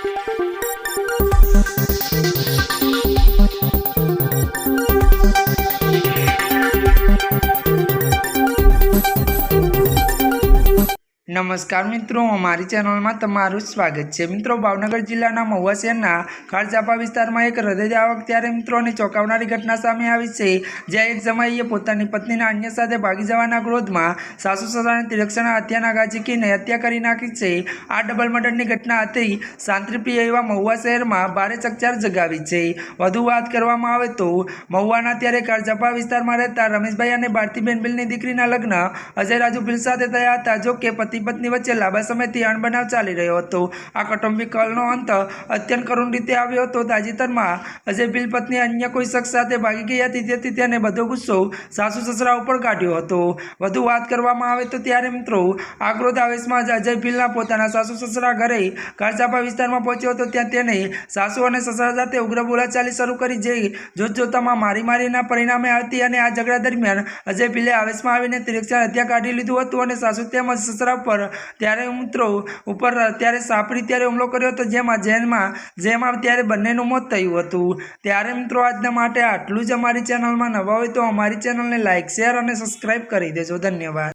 Thank you. નમસ્કાર મિત્રો, અમારી ચેનલમાં તમારું સ્વાગત છે. મિત્રો, ભાવનગર જિલ્લાના મહુવા શહેરના ખાળચાપા વિસ્તારમાં એક હૃદયદાવક ત્યારે મિત્રોની ચોંકાવનારી ઘટના સામે આવી છે. જ્યાં એક જમાઈએ પોતાની પત્નીના અન્ય સાથે ભાગી જવાના ક્રોધમાં સાસુ, સસરાને તિરક્ષણા હત્યાના ગાજીકીને હત્યા કરી નાખી છે. આ ડબલ મર્ડરની ઘટના હતી શાંતિપ્રિય એવા મહુવા શહેરમાં ભારે ચકચાર જગાવી છે. વધુ વાત કરવામાં આવે તો મહુવાના ત્યારે ખાળચાપા વિસ્તારમાં રહેતા રમેશભાઈ અને ભારતીબેન બિલની દીકરીના લગ્ન અજય રાજુ બિલ સાથે થયા હતા. જો કે પતિ પત્ની વચ્ચે લાંબા સમયથી અણબનાવ ચાલી રહ્યો હતો. આ કૌટુંબિક કલનો અંત અત્યંત કરુણ રીતે આવ્યો હતો. તાજેતરમાં અજય બિલ પત્ની અન્ય કોઈ શખ્સ સાથે ભાગી ગઈ હતી તેથી તેને બધો ગુસ્સો સાસુ સસરા ઉપર કાઢ્યો હતો. વધુ વાત કરવામાં આવે તો ત્યારે મિત્રો આક્રોધ આવેશમાં જ અજય ભીલના પોતાના સાસુ સસરા ઘરે કારચાપા વિસ્તારમાં પહોંચ્યો હતો. ત્યાં તેને સાસુ અને સસરા સાથે ઉગ્ર બોલાચાલી શરૂ કરી, જે જોતજોતામાં મારી મારીમારીના પરિણામે આવતી અને આ ઝઘડા દરમિયાન અજય ભીલે આવેશમાં આવીને તિરક્ષા હત્યા કાઢી લીધું હતું અને સાસુ તેમજ સસરા પર. ત્યારે મિત્રો, ઉપર ત્યારે સાપરી ત્યારે હુમલો કર્યો હતો જેમાં જેનમાં જેમાં ત્યારે બંનેનું મોત થયું હતું. ત્યારે મિત્રો, આજના માટે આટલું જ અમારી ચેનલમાં નવા હોય તો અમારી ચેનલને લાઇક શેર અને સબસ્ક્રાઈબ કરી દેજો. ધન્યવાદ.